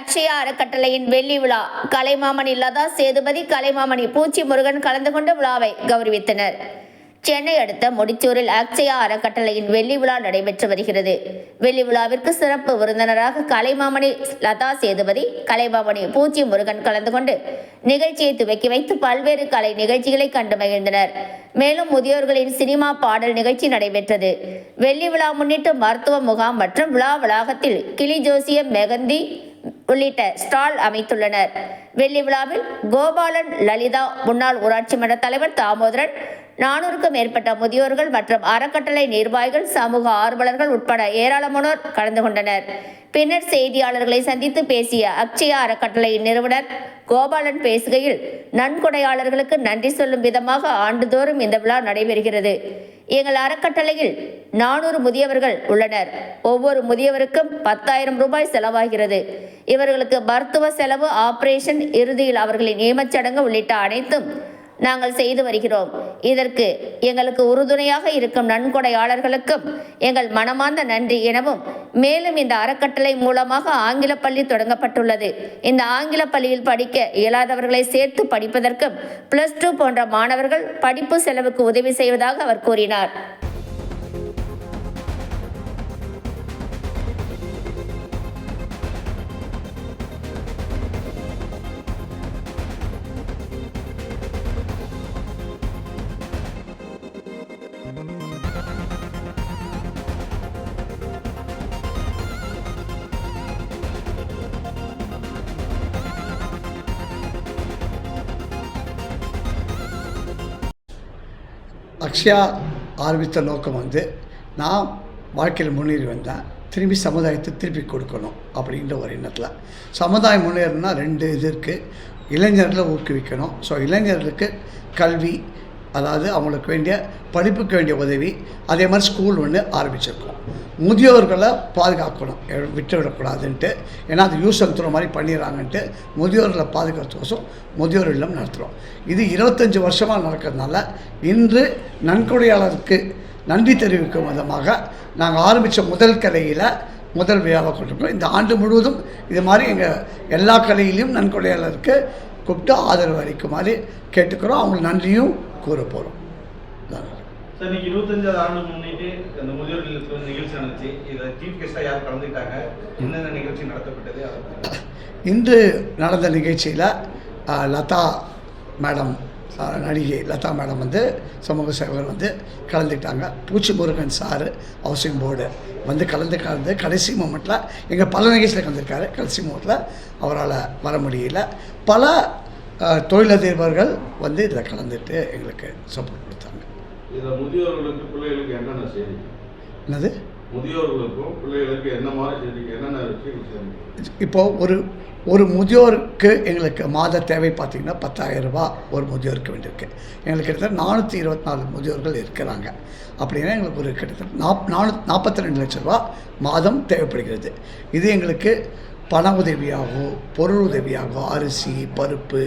அக்ஷயா அறக்கட்டளையின் வெள்ளி விழா. கலைமாமணி லதா சேதுபதி கலைமாமணி பூச்சி முருகன் கலந்து கொண்டு விழாவை கௌரவித்தனர். சென்னை அடுத்த முடிச்சூரில் அக்ஷயா அறக்கட்டளையின் வெள்ளி விழா நடைபெற்று வருகிறது. வெள்ளி விழாவிற்கு சிறப்பு விருந்தினராக கலைமாமணி லதா சேதுபதி கலைமாமணி பூச்சி முருகன் கலந்து கொண்டு நிகழ்ச்சியை துவக்கி வைத்து பல்வேறு கலை நிகழ்ச்சிகளை கண்டு மகிழ்ந்தனர். மேலும் முதியோர்களின் சினிமா பாடல் நிகழ்ச்சி நடைபெற்றது. வெள்ளி விழா முன்னிட்டு மருத்துவ முகாம் மற்றும் விழா வளாகத்தில் கிளி ஜோசியம் மெகந்தி உள்ளிட்ட ஸ்டால் அமைத்துள்ளனர். வெள்ளி விழாவில் கோபாலன் லலிதா முன்னாள் ஊராட்சி மன்ற தலைவர் தாமோதரன் நானூறுக்கும் மேற்பட்ட முதியோர்கள் மற்றும் அறக்கட்டளை நிர்வாகிகள் சமூக ஆர்வலர்கள் உட்பட ஏராளமானோர் கலந்து கொண்டனர். பின்னர் செய்தியாளர்களை சந்தித்து பேசிய அக்ஷயா அறக்கட்டளையின் நிறுவனர் கோபாலன் பேசுகையில் நன்கொடையாளர்களுக்கு நன்றி சொல்லும் விதமாக ஆண்டுதோறும் இந்த விழா நடைபெறுகிறது. எங்கள் அறக்கட்டளையில் நானூறு முதியவர்கள் உள்ளனர். ஒவ்வொரு முதியவருக்கும் பத்தாயிரம் ரூபாய் செலவாகிறது. இவர்களுக்கு மருத்துவ செலவு ஆபரேஷன் இறுதியில் அவர்களின் நியமச்சடங்கு உள்ளிட்ட அனைத்தும் நாங்கள் செய்து வருகிறோம். இதற்கு எங்களுக்கு உறுதுணையாக இருக்கும் நன்கொடையாளர்களுக்கும் எங்கள் மனமார்ந்த நன்றி எனவும் மேலும் இந்த அறக்கட்டளை மூலமாக ஆங்கில பள்ளி தொடங்கப்பட்டுள்ளது. இந்த ஆங்கில பள்ளியில் படிக்க இயலாதவர்களை சேர்த்து படிப்பதற்கும் பிளஸ் டூ போன்ற மாணவர்கள் படிப்பு செலவுக்கு உதவி செய்வதாக அவர் கூறினார். அக்ஷயா ஆரம்பித்த நோக்கம் வந்து நான் வாழ்க்கையில் முன்னேறி வந்தேன் திரும்பி சமுதாயத்தை திருப்பி கொடுக்கணும் அப்படின்ற ஒரு எண்ணத்தில். சமுதாயம் முன்னேறணும்னா ரெண்டு இது இருக்குது இளைஞர்களை ஊக்குவிக்கணும். ஸோ இளைஞர்களுக்கு கல்வி அதாவது அவங்களுக்கு வேண்டிய படிப்புக்கு வேண்டிய உதவி. அதே மாதிரி ஸ்கூல் ஒன்று ஆரம்பிச்சிருக்கோம். முதியோர்களை பாதுகாக்கணும். விட்டுவிடக்கூடாதுன்ட்டு. ஏன்னா அது யூஸ் அண்ட் மாதிரி பண்ணிடுறாங்கன்ட்டு முதியோர்களை பாதுகாத்துக்கோசம் முதியோர் இல்லம் நடத்துகிறோம் இது இருபத்தஞ்சி வருஷமாக நடக்கிறதுனால இன்று நன்கொடையாளருக்கு நன்றி தெரிவிக்கும் விதமாக நாங்கள் ஆரம்பித்த முதல் கலையில் முதல் விழாவை கொண்டிருக்கோம். இந்த ஆண்டு முழுவதும் இது மாதிரி எங்கள் எல்லா கலையிலையும் நன்கொடையாளருக்கு கூப்பிட்டு ஆதரவு அளிக்குமாறு கேட்டுக்கிறோம். அவங்களுக்கு நன்றியும் கூற போகிறோம் சார் இன்னைக்கு இருபத்தஞ்சாவது ஆண்டு முன்னிட்டு அந்த முதியோர் நிகழ்ச்சி நடந்துச்சு. இதை சீஃப் கெஸ்டா யார் கலந்துக்கிட்டாங்க? என்னென்ன நிகழ்ச்சி நடத்தப்பட்டது. இன்று நடந்த நிகழ்ச்சியில் லதா மேடம் நடிகை லதா மேடம் வந்து சமூக சேவகர் வந்து கலந்துக்கிட்டாங்க. பூச்சி முருகன் சார் ஹவுசிங் போர்டு வந்து கலந்து கலந்து கடைசி மூமெண்ட்டில் எங்கள் பல நிகழ்ச்சியில் கலந்துருக்காரு. கடைசி மூமெண்ட்டில் அவரால் வர முடியல. பல தொழிலதிபர்கள் வந்து இதில் கலந்துட்டு எங்களுக்கு சப்போர்ட் கொடுத்தாங்க. என்னது? முதியோர்களுக்கும் பிள்ளைகளுக்கு என்ன இப்போது ஒரு ஒரு முதியோருக்கு எங்களுக்கு மாத தேவை பார்த்திங்கன்னா பத்தாயிரம் ரூபாய் ஒரு முதியோருக்கு வேண்டியிருக்கு. எங்களுக்கு கிட்டத்தட்ட நானூற்றி இருபத்தி நாலு முதியோர்கள் இருக்கிறாங்க. அப்படின்னா எங்களுக்கு ஒரு கிட்டத்தட்ட நாப் நானூ நாற்பத்தி ரெண்டு லட்ச ரூபா மாதம் தேவைப்படுகிறது. இது எங்களுக்கு பண உதவியாகவோ பொருள் உதவியாகவோ அரிசி பருப்பு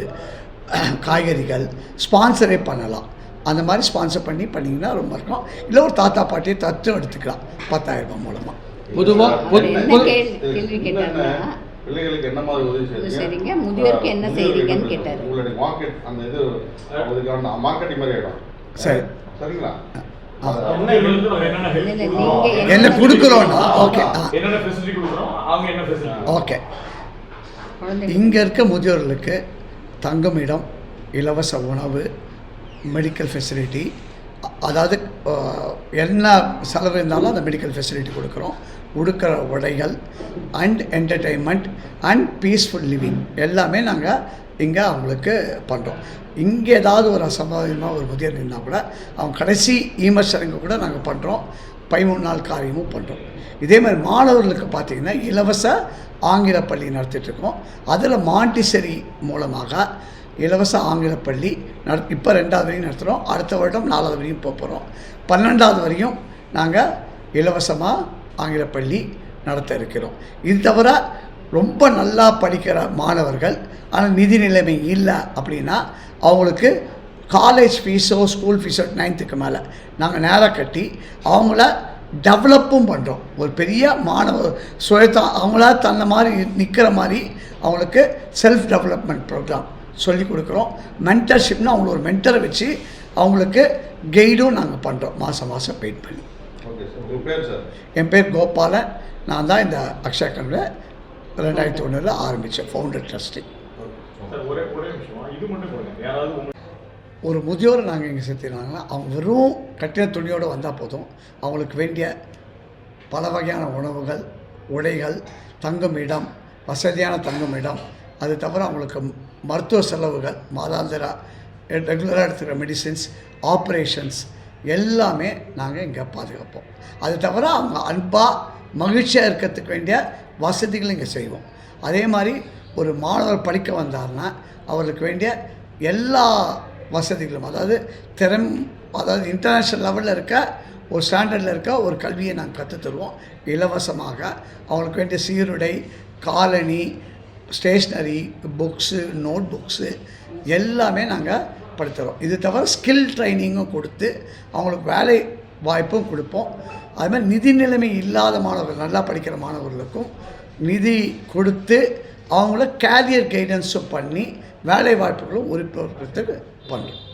காய்கறிகள் ஸ்பான்சரே பண்ணலாம் அந்த மாதிரி ஸ்பான்சர் பண்ணி பண்ணிங்கன்னா ரொம்ப இருக்கும் இல்லை ஒரு தாத்தா பாட்டியை தத்தும் எடுத்துக்கலாம் பத்தாயிரம் ரூபாய் மூலமாக பொதுவா பொது என்ன பிள்ளைகளுக்கு மாதிரி உதவி செய்றீங்க? சரிங்க, முதியோருக்கு என்ன செய்றீங்கன்னு கேட்டாரு. உங்களுடைய மார்க்கெட் அந்த இது அதுக்கான மார்க்கெட்டிங் மாதிரி இடம் சரி. சரிங்களா. என்ன எங்களுக்கு என்னென்ன help இல்ல, இல்ல, கொடுக்குறோம்? நீங்க என்ன கொடுக்குறோன்னா ஓகே ஆ. என்னென்ன ஃபெசிலிட்டி கொடுக்குறோம் அவங்க என்ன ஃபெசிலிட்டி ஓகே. இங்கே இருக்க முதியோர்களுக்கு தங்குமிடம் இலவச உணவு மெடிக்கல் ஃபெசிலிட்டி அதாவது என்ன செலவு இருந்தாலும் அந்த மெடிக்கல் ஃபெசிலிட்டி கொடுக்குறோம். உடுக்கிற உடைகள் and entertainment and peaceful living எல்லாமே நாங்கள் இங்கே அவங்களுக்கு பண்ணுறோம் இங்கே ஏதாவது ஒரு அசம்பாவிதமாக ஒரு முதியோர் இருந்தால் கூட அவங்க கடைசி ஈமச்சடங்கு கூட நாங்கள் பண்ணுறோம் பதிமூணு நாள் காரியமும் பண்ணுறோம் இதே மாதிரி மாணவர்களுக்கு பார்த்தீங்கன்னா இலவச ஆங்கில பள்ளி நடத்திட்டுருக்கோம் அதில் மாண்டிசரி மூலமாக இலவச ஆங்கில பள்ளி நட இப்போ ரெண்டாவது வரையும் நடத்துகிறோம் அடுத்த வருடம் நாலாவது வரையும் போக போகிறோம் பன்னெண்டாவது வரையும் நாங்கள் இலவசமாக ஆங்கில பள்ளி நடத்த இருக்கிறோம். இது தவிர ரொம்ப நல்லா படிக்கிற மாணவர்கள் ஆனால் நிதி நிலைமை இல்லை அப்படின்னா அவங்களுக்கு காலேஜ் ஃபீஸோ ஸ்கூல் ஃபீஸோ நைன்த்துக்கு மேலே நாங்கள் நேராக கட்டி அவங்கள டெவலப்பும் பண்ணுறோம் ஒரு பெரிய மாணவ சுயத்தா அவங்களா தன்னை மாதிரி நிற்கிற மாதிரி அவங்களுக்கு செல்ஃப் டெவலப்மெண்ட் ப்ரோக்ராம் சொல்லி கொடுக்குறோம். மென்டர்ஷிப்னு அவங்கள ஒரு மென்டரை வச்சு அவங்களுக்கு கைடும் நாங்கள் பண்ணுறோம் மாதம் மாதம் பெயிட் பண்ணி. என் பேர் கோபாலன். நான் தான் இந்த அக்ஷயா கல்வியில் ரெண்டாயிரத்தி ஒன்றில் ஆரம்பித்தேன் ஃபவுண்டர் ட்ரஸ்டி சார் ஒரே ஒரே விஷயம் இது மட்டும் சொல்லுங்க. யாராவது உங்க ஒரு முதியோரை நாங்கள் இங்கே சேர்த்தினாங்கன்னா அவங்க வெறும் கட்டின துணியோடு வந்தால் போதும். அவங்களுக்கு வேண்டிய பல வகையான உணவுகள் உடைகள் தங்கும் இடம் வசதியான தங்கும் இடம். அது தவிர அவங்களுக்கு மருத்துவ செலவுகள் மாதாந்திர ரெகுலராக எடுத்துக்கிற மெடிசின்ஸ் ஆப்ரேஷன்ஸ் எல்லாமே நாங்கள் இங்கே பாதுகாப்போம். அது தவிர அவங்க அன்பாக மகிழ்ச்சியாக இருக்கிறதுக்கு வேண்டிய வசதிகள் இங்கே செய்வோம். அதே மாதிரி ஒரு மாணவர் படிக்க வந்தார்னா அவர்களுக்கு வேண்டிய எல்லா வசதிகளும் அதாவது திறம் அதாவது இன்டர்நேஷ்னல் லெவலில் இருக்க ஒரு ஸ்டாண்டர்டில் இருக்க ஒரு கல்வியை நாங்கள் கற்றுத்தருவோம் இலவசமாக அவங்களுக்கு வேண்டிய சீருடை காலணி ஸ்டேஷ்னரி புக்ஸு நோட் புக்ஸு எல்லாமே நாங்கள் படுத்துகிறோம் இது தவிர ஸ்கில் ட்ரைனிங்கும் கொடுத்து அவங்களுக்கு வேலை வாய்ப்பும் கொடுப்போம். அதுமாதிரி நிதி நிலைமை இல்லாத மாணவர்கள் நல்லா படிக்கிற மாணவர்களுக்கும் நிதி கொடுத்து அவங்கள கேரியர் கைடன்ஸும் பண்ணி வேலை வாய்ப்புகளும் உறுப்பினர்களுக்கு பண்ணுறோம்